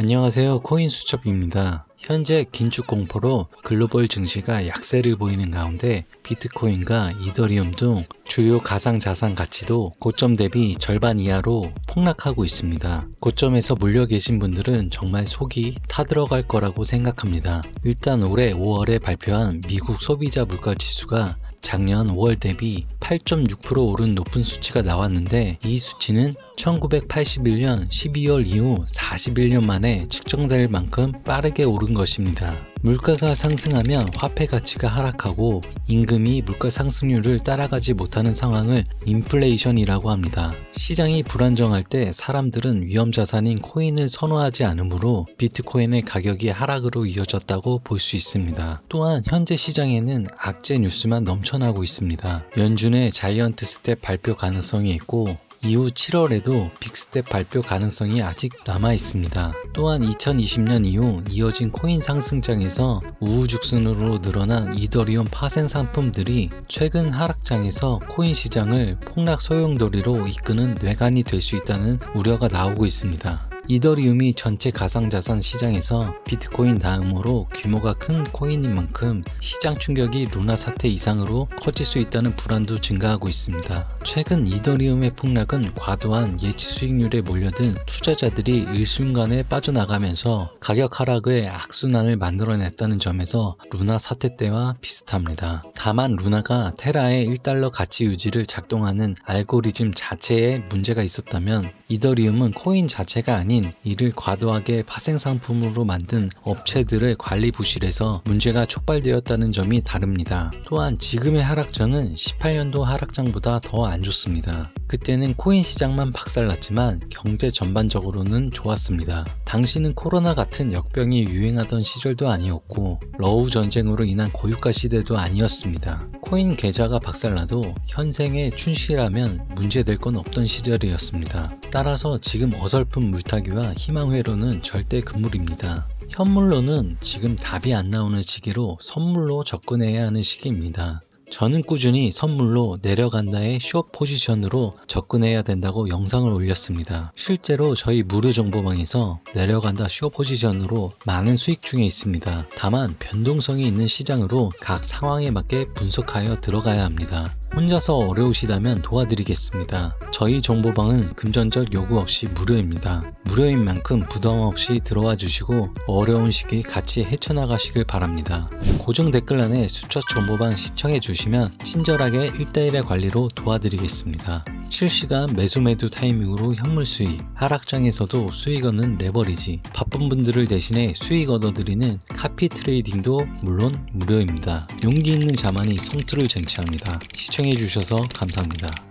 안녕하세요. 코인 수첩입니다. 현재 긴축 공포로 글로벌 증시가 약세를 보이는 가운데 비트코인과 이더리움 등 주요 가상 자산 가치도 고점 대비 절반 이하로 폭락하고 있습니다. 고점에서 물려 계신 분들은 정말 속이 타들어갈 거라고 생각합니다. 일단 올해 5월에 발표한 미국 소비자 물가 지수가 작년 5월 대비 8.6% 오른 높은 수치가 나왔는데 이 수치는 1981년 12월 이후 41년 만에 측정될 만큼 빠르게 오른 것입니다. 물가가 상승하면 화폐 가치가 하락하고 임금이 물가 상승률을 따라가지 못하는 상황을 인플레이션이라고 합니다. 시장이 불안정할 때 사람들은 위험 자산인 코인을 선호하지 않으므로 비트코인의 가격이 하락으로 이어졌다고 볼 수 있습니다. 또한 현재 시장에는 악재 뉴스만 넘쳐나고 있습니다. 연준의 자이언트 스텝 발표 가능성이 있고 이후 7월에도 빅스텝 발표 가능성이 아직 남아 있습니다. 또한 2020년 이후 이어진 코인 상승장에서 우후죽순으로 늘어난 이더리움 파생 상품들이 최근 하락장에서 코인 시장을 폭락 소용돌이로 이끄는 뇌관이 될 수 있다는 우려가 나오고 있습니다. 이더리움이 전체 가상자산 시장에서 비트코인 다음으로 규모가 큰 코인인 만큼 시장 충격이 루나 사태 이상으로 커질 수 있다는 불안도 증가하고 있습니다. 최근 이더리움의 폭락은 과도한 예치 수익률에 몰려든 투자자들이 일순간에 빠져나가면서 가격 하락의 악순환을 만들어냈다는 점에서 루나 사태 때와 비슷합니다. 다만 루나가 테라의 1달러 가치 유지를 작동하는 알고리즘 자체에 문제가 있었다면 이더리움은 코인 자체가 아닌 이를 과도하게 파생 상품으로 만든 업체들의 관리 부실에서 문제가 촉발되었다는 점이 다릅니다. 또한 지금의 하락장은 18년도 하락장보다 더 안 좋습니다. 그때는 코인 시장만 박살났지만 경제 전반적으로는 좋았습니다. 당시는 코로나 같은 역병이 유행하던 시절도 아니었고 러우 전쟁으로 인한 고유가 시대도 아니었습니다. 코인 계좌가 박살나도 현생에 충실하면 문제될 건 없던 시절이었습니다. 따라서 지금 어설픈 물타기와 희망회로는 절대 금물입니다. 현물로는 지금 답이 안 나오는 시기로 선물로 접근해야 하는 시기입니다. 저는 꾸준히 선물로 내려간다의 숏 포지션으로 접근해야 된다고 영상을 올렸습니다. 실제로 저희 무료 정보방에서 내려간다 숏 포지션으로 많은 수익 중에 있습니다. 다만 변동성이 있는 시장으로 각 상황에 맞게 분석하여 들어가야 합니다. 혼자서 어려우시다면 도와드리겠습니다. 저희 정보방은 금전적 요구 없이 무료입니다. 무료인 만큼 부담 없이 들어와 주시고 어려운 시기 같이 헤쳐나가시길 바랍니다. 고정 댓글란에 수첩 정보방 시청해 주시면 친절하게 1대1의 관리로 도와드리겠습니다. 실시간 매수 매도 타이밍으로 현물 수익, 하락장에서도 수익 얻는 레버리지, 바쁜 분들을 대신해 수익 얻어드리는 카피 트레이딩도 물론 무료입니다. 용기 있는 자만이 성투를 쟁취합니다. 시청해주셔서 감사합니다.